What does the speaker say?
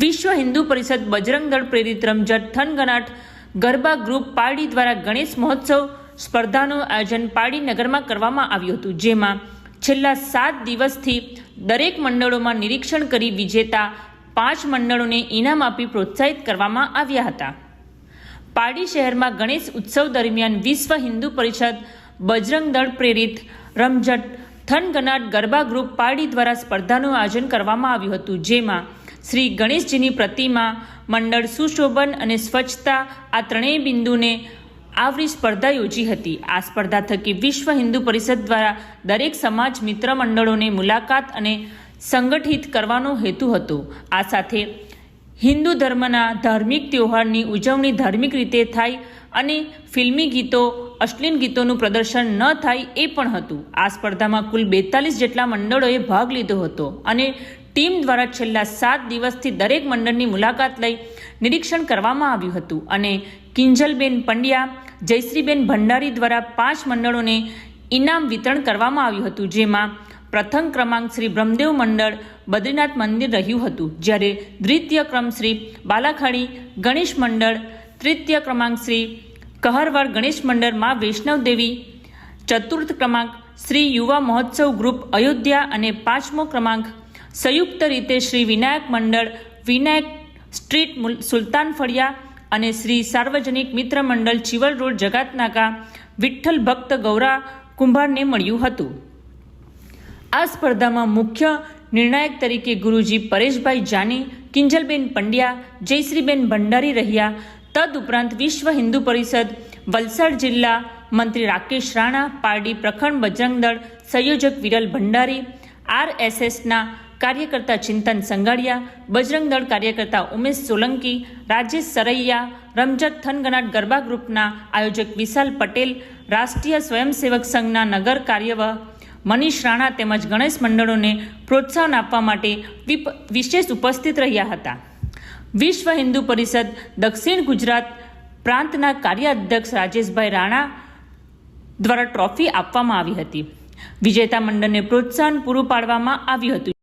વિશ્વ હિન્દુ પરિષદ બજરંગ દળ પ્રેરિત રમઝટ થનગનાટ ગરબા ગ્રુપ પારડી દ્વારા ગણેશ મહોત્સવ સ્પર્ધાનું આયોજન પારડી નગરમાં કરવામાં આવ્યું હતું, જેમાં છેલ્લા સાત દિવસથી દરેક મંડળોમાં નિરીક્ષણ કરી વિજેતા પાંચ મંડળોને ઇનામ આપી પ્રોત્સાહિત કરવામાં આવ્યા હતા. પારડી શહેરમાં ગણેશ ઉત્સવ દરમિયાન વિશ્વ હિન્દુ પરિષદ બજરંગ દળ પ્રેરિત રમઝટ થનગનાટ ગરબા ગ્રુપ પારડી દ્વારા સ્પર્ધાનું આયોજન કરવામાં આવ્યું હતું, જેમાં શ્રી ગણેશજીની પ્રતિમા, મંડળ સુશોભન અને સ્વચ્છતા આ ત્રણેય બિંદુને આવરી સ્પર્ધા યોજી હતી. આ સ્પર્ધા થકી વિશ્વ હિન્દુ પરિષદ દ્વારા દરેક સમાજ મિત્ર મંડળોને મુલાકાત અને સંગઠિત કરવાનો હેતુ હતો. આ સાથે હિન્દુ ધર્મના ધાર્મિક તહેવારની ઉજવણી ધાર્મિક રીતે થાય અને ફિલ્મી ગીતો, અશ્લીલ ગીતોનું પ્રદર્શન ન થાય એ પણ હતું. આ સ્પર્ધામાં કુલ બેતાલીસ જેટલા મંડળોએ ભાગ લીધો હતો અને ટીમ દ્વારા છેલ્લા સાત દિવસથી દરેક મંડળની મુલાકાત લઈ નિરીક્ષણ કરવામાં આવ્યું હતું અને કિંજલબેન પંડ્યા, જયશ્રીબેન ભંડારી દ્વારા પાંચ મંડળોને ઇનામ વિતરણ કરવામાં આવ્યું હતું, જેમાં પ્રથમ ક્રમાંક શ્રી બ્રહ્મદેવ મંડળ, બદ્રીનાથ મંદિર રહ્યું હતું, જ્યારે દ્વિતીય ક્રમ શ્રી બાલાખાડી ગણેશ મંડળ, તૃતીય ક્રમાંક શ્રી કહરવર ગણેશ મંડળ, માં વૈષ્ણવ દેવી, ચતુર્થ ક્રમાંક શ્રી યુવા મહોત્સવ ગ્રુપ અયોધ્યા અને પાંચમો ક્રમાંક સંયુક્ત રીતે શ્રી વિનાયક મંડળ, વિનાયક સ્ટ્રીટ સુલતાન ફળિયા અને શ્રી સાર્વજનિક મિત્ર મંડળ ચિવલ રોડ જગાતનાકા વિઠ્ઠલ ભક્ત ગૌરા કુંભારને મળ્યું હતું. આ સ્પર્ધામાં મુખ્ય નિર્ણાયક તરીકે ગુરુજી પરેશભાઈ જાની, કિંજલબેન પંડ્યા, જયશ્રીબેન ભંડારી રહ્યા. તદુપરાંત વિશ્વ હિન્દુ પરિષદ, વલસાડ જિલ્લા મંત્રી રાકેશ રાણા, પારડી પ્રખંડ બજરંગ દળ, સંયોજક વિરલ ભંડારી, આરએસએસના કાર્યકર્તા ચિંતન સંગાડિયા બજરંગ દળ કાર્યકર્તા ઉમેશ સોલંકી, રાજેશ સરૈયા, રમઝટ થનગનાટ ગરબા ગ્રુપના આયોજક વિશાલ પટેલ, રાષ્ટ્રીય સ્વયંસેવક સંઘના નગર કાર્યવાહ મનીષ રાણા તેમજ ગણેશ મંડળોને પ્રોત્સાહન આપવા માટે વિશેષ ઉપસ્થિત રહ્યા હતા. વિશ્વ હિન્દુ પરિષદ દક્ષિણ ગુજરાત પ્રાંતના કાર્ય અધ્યક્ષ રાજેશભાઈ રાણા દ્વારા ટ્રોફી આપવામાં આવી હતી. વિજેતા મંડળને પ્રોત્સાહન પૂરું પાડવામાં આવ્યું હતું.